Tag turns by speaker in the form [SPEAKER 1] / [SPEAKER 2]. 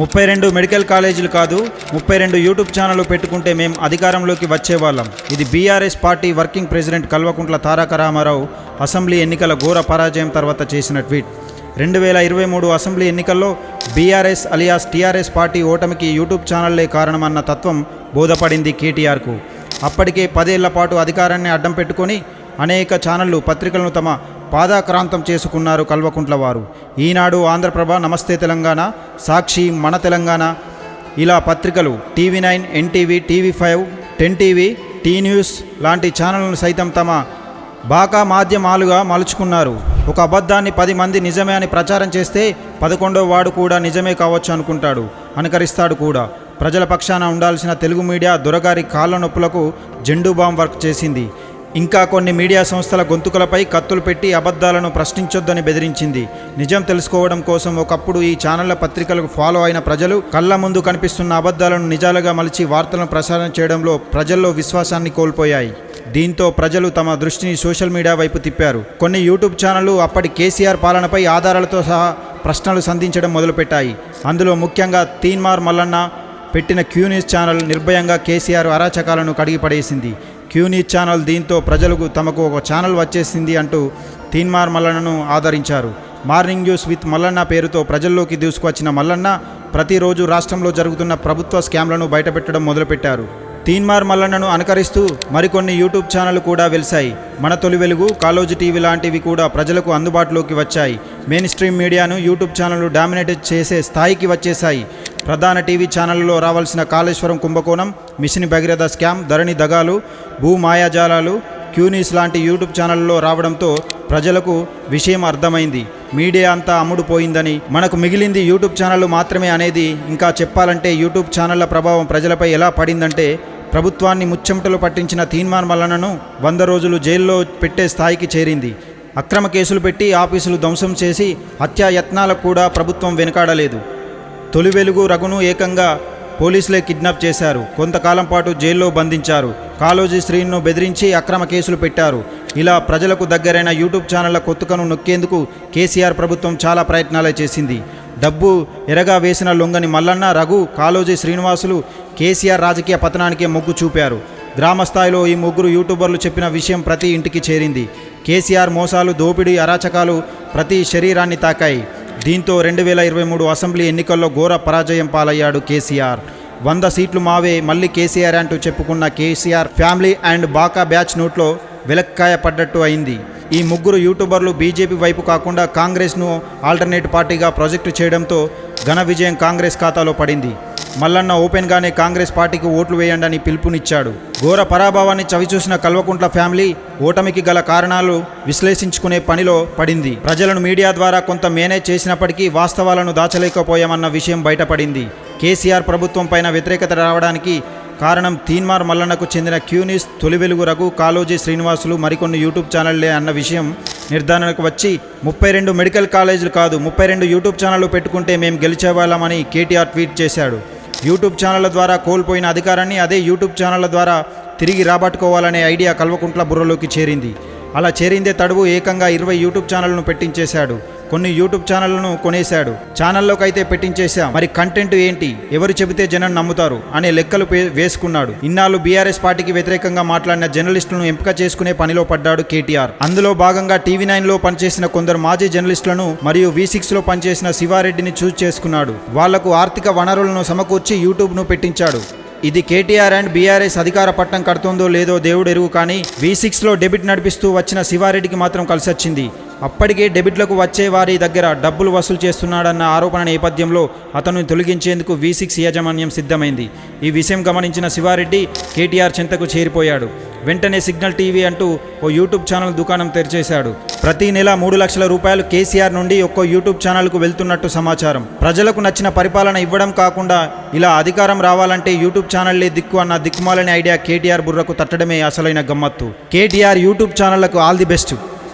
[SPEAKER 1] ముప్పై రెండు మెడికల్ కాలేజీలు కాదు ముప్పై రెండు యూట్యూబ్ ఛానళ్ళు పెట్టుకుంటే మేము అధికారంలోకి వచ్చేవాళ్ళం. ఇది BRS party working president Kalvakuntla Taraka Rama Rao assembly ఎన్నికల ఘోర పరాజయం తర్వాత చేసిన ట్వీట్. రెండు వేల ఇరవై మూడు అసెంబ్లీ ఎన్నికల్లో బీఆర్ఎస్ అలియాస్ టీఆర్ఎస్ పార్టీ ఓటమికి యూట్యూబ్ ఛానళ్ళే కారణమన్న తత్వం బోధపడింది కేటీఆర్కు. అప్పటికే పదేళ్ళ పాటు అధికారాన్ని అడ్డం పెట్టుకొని అనేక ఛానళ్ళు పత్రికలను తమ పాదాక్రాంతం చేసుకున్నారు కల్వకుంట్ల వారు. ఈనాడు ఆంధ్రప్రభ నమస్తే తెలంగాణ సాక్షి మన తెలంగాణ. ఇలా పత్రికలు TV nine NTV TV five ten TV T news లాంటి ఛానళ్ళను సైతం తమ బాకా మాధ్యమాలుగా మలుచుకున్నారు. ఒక అబద్ధాన్ని పది మంది నిజమే అని ప్రచారం చేస్తే పదకొండో వాడు కూడా నిజమే కావచ్చు అనుకుంటాడు అనుకరిస్తాడు కూడా. ప్రజల పక్షాన ఉండాల్సిన తెలుగు మీడియా దొరగారి కాళ్ళ నొప్పులకు జెండూ బాంబ్ వర్క్ చేసింది. ఇంకా కొన్ని మీడియా సంస్థల గొంతుకలపై కత్తులు పెట్టి అబద్ధాలను ప్రశ్నించొద్దని బెదిరించింది. నిజం తెలుసుకోవడం కోసం ఒకప్పుడు ఈ ఛానళ్ళ పత్రికలకు ఫాలో అయిన ప్రజలు కళ్ళ ముందు కనిపిస్తున్న అబద్ధాలను నిజాలుగా మలిచి వార్తలను ప్రసారం చేయడంలో ప్రజల్లో విశ్వాసాన్ని కోల్పోయాయి. దీంతో ప్రజలు తమ దృష్టిని సోషల్ మీడియా వైపు తిప్పారు. కొన్ని యూట్యూబ్ ఛానళ్ళు అప్పటి కేసీఆర్ పాలనపై ఆధారాలతో సహా ప్రశ్నలు సంధించడం మొదలుపెట్టాయి. అందులో ముఖ్యంగా తీన్మార్ మల్లన్న పెట్టిన క్యూ న్యూస్ ఛానల్ నిర్భయంగా కేసీఆర్ అరాచకాలను కడిగిపడేసింది. క్యూనీ ఛానల్ దీంతో ప్రజలకు తమకు ఒక ఛానల్ వచ్చేసింది అంటూ తీన్మార్ మల్లన్నను ఆదరించారు. మార్నింగ్ న్యూస్ విత్ మల్లన్న పేరుతో ప్రజల్లోకి దూసుకువచ్చిన మల్లన్న ప్రతిరోజు రాష్ట్రంలో జరుగుతున్న ప్రభుత్వ స్కామ్లను బయటపెట్టడం మొదలుపెట్టారు. తీన్మార్ మల్లన్నను అనుకరిస్తూ మరికొన్ని యూట్యూబ్ ఛానళ్ళు కూడా వెలిశాయి. మన తొలి వెలుగు కాలోజీ టీవీ లాంటివి కూడా ప్రజలకు అందుబాటులోకి వచ్చాయి. మెయిన్ స్ట్రీమ్ మీడియాను యూట్యూబ్ ఛానళ్ళు డామినేట్ చేసే స్థాయికి వచ్చేశాయి. ప్రధాన టీవీ ఛానళ్ళలో రావాల్సిన కాళేశ్వరం కుంభకోణం మిషన్ భగీరథ స్కామ్ ధరణి దగాలు భూ మాయాజాలాలు క్యూనీస్ లాంటి యూట్యూబ్ ఛానళ్ళలో రావడంతో ప్రజలకు విషయం అర్థమైంది. మీడియా అంతా అమ్ముడుపోయిందని మనకు మిగిలింది యూట్యూబ్ ఛానళ్ళు మాత్రమే అనేది ఇంకా చెప్పాలంటే యూట్యూబ్ ఛానళ్ళ ప్రభావం ప్రజలపై ఎలా పడిందంటే ప్రభుత్వాన్ని ముచ్చెమటలు పట్టించిన తీన్మాన్ మల్లనను వంద రోజులు జైల్లో పెట్టే స్థాయికి చేరింది. అక్రమ కేసులు పెట్టి ఆఫీసులు ధ్వంసం చేసి హత్యాయత్నాలకు కూడా ప్రభుత్వం వెనుకాడలేదు. తొలి వెలుగు రఘును ఏకంగా పోలీసులే కిడ్నాప్ చేశారు. కొంతకాలం పాటు జైల్లో బంధించారు. కాలోజీ శ్రీను బెదిరించి అక్రమ కేసులు పెట్టారు. ఇలా ప్రజలకు దగ్గరైన యూట్యూబ్ ఛానళ్ళ కొత్తుకను నొక్కేందుకు కేసీఆర్ ప్రభుత్వం చాలా ప్రయత్నాలే చేసింది. డబ్బు ఎరగా వేసిన లొంగని మల్లన్న రఘు కాలోజీ శ్రీనివాసులు కేసీఆర్ రాజకీయ పతనానికే మొగ్గు చూపారు. గ్రామ స్థాయిలో ఈ ముగ్గురు యూట్యూబర్లు చెప్పిన విషయం ప్రతి ఇంటికి చేరింది. కేసీఆర్ మోసాలు దోపిడీ అరాచకాలు ప్రతి శరీరాన్ని తాకాయి. దీంతో రెండు వేల ఇరవై మూడు అసెంబ్లీ ఎన్నికల్లో ఘోర పరాజయం పాలయ్యాడు కేసీఆర్. వంద సీట్లు మావే మళ్ళీ కేసీఆర్ అంటూ చెప్పుకున్న కేసీఆర్ ఫ్యామిలీ అండ్ బాకా బ్యాచ్ నోట్లో వెలక్కాయ పడ్డట్టు అయింది. ఈ ముగ్గురు యూట్యూబర్లు బీజేపీ వైపు కాకుండా కాంగ్రెస్ను ఆల్టర్నేట్ పార్టీగా ప్రాజెక్టు చేయడంతో ఘన విజయం కాంగ్రెస్ ఖాతాలో పడింది. మల్లన్న ఓపెన్గానే కాంగ్రెస్ పార్టీకి ఓట్లు వేయండి పిలుపునిచ్చాడు. ఘోర పరాభవాన్ని చవిచూసిన కల్వకుంట్ల ఫ్యామిలీ ఓటమికి గల కారణాలు విశ్లేషించుకునే పనిలో పడింది. ప్రజలను మీడియా ద్వారా కొంత మేనేజ్ చేసినప్పటికీ వాస్తవాలను దాచలేకపోయామన్న విషయం బయటపడింది. కేసీఆర్ ప్రభుత్వం పైన వ్యతిరేకత రావడానికి కారణం తీన్మార్ మల్లన్నకు చెందిన క్యూనిస్ తొలి వెలుగు రఘు కాలోజీ శ్రీనివాసులు మరికొన్ని యూట్యూబ్ ఛానళ్ళే అన్న విషయం నిర్ధారణకు వచ్చి ముప్పై రెండు మెడికల్ కాలేజీలు కాదు ముప్పై రెండు యూట్యూబ్ ఛానళ్ళు పెట్టుకుంటే మేము గెలిచేవాళ్ళమని కేటీఆర్ ట్వీట్ చేశాడు. యూట్యూబ్ ఛానళ్ళ ద్వారా కోల్పోయిన అధికారాన్ని అదే యూట్యూబ్ ఛానళ్ళ ద్వారా తిరిగి రాబట్టుకోవాలనే ఐడియా కల్వకుంట్ల బుర్రలోకి చేరింది. అలా చేరిందే తడువు ఏకంగా ఇరవై యూట్యూబ్ ఛానళ్ళను పెట్టించేశాడు. కొన్ని యూట్యూబ్ ఛానళ్ళను కొనేశాడు. ఛానల్లోకి అయితే పెట్టించేశాం. మరి కంటెంట్ ఏంటి? ఎవరు చెబితే జనం నమ్ముతారు అనే లెక్కలు వేసుకున్నాడు. ఇన్నాళ్ళు బీఆర్ఎస్ పార్టీకి వ్యతిరేకంగా మాట్లాడిన జర్నలిస్టులను ఎంపిక చేసుకునే పనిలో పడ్డాడు కేటీఆర్. అందులో భాగంగా టీవీ నైన్లో పనిచేసిన కొందరు మాజీ జర్నలిస్టులను మరియు వి సిక్స్లో పనిచేసిన శివారెడ్డిని చూస్ చేసుకున్నాడు. వాళ్ళకు ఆర్థిక వనరులను సమకూర్చి యూట్యూబ్ను పెట్టించాడు. ఇది కేటీఆర్ అండ్ బీఆర్ఎస్ అధికార పట్టం కడుతుందో లేదో దేవుడు ఎరుగు కానీ వి సిక్స్లో డెబిట్ నడిపిస్తూ వచ్చిన శివారెడ్డికి మాత్రం కలిసొచ్చింది అప్పటికే డెబిట్లకు వచ్చే వారి దగ్గర డబ్బులు వసూలు చేస్తున్నాడన్న ఆరోపణ నేపథ్యంలో అతను తొలగించేందుకు వి సిక్స్ యాజమాన్యం సిద్ధమైంది. ఈ విషయం గమనించిన శివారెడ్డి కేటీఆర్ చింతకు చేరిపోయాడు. వెంటనే సిగ్నల్ టీవీ అంటూ ఓ యూట్యూబ్ ఛానల్ దుకాణం తెరిచేశాడు. ప్రతి నెల మూడు లక్షల రూపాయలు కేసీఆర్ నుండి ఒక్కో యూట్యూబ్ ఛానల్కు వెళ్తున్నట్టు సమాచారం. ప్రజలకు నచ్చిన పరిపాలన ఇవ్వడం కాకుండా ఇలా అధికారం రావాలంటే యూట్యూబ్ ఛానళ్ళే దిక్కు అన్న దిక్కుమాలని ఐడియా కేటీఆర్ బుర్రకు తట్టడమే అసలైన గమ్మత్తు. కేటీఆర్ యూట్యూబ్ ఛానళ్ళకు ఆల్ ది బెస్ట్.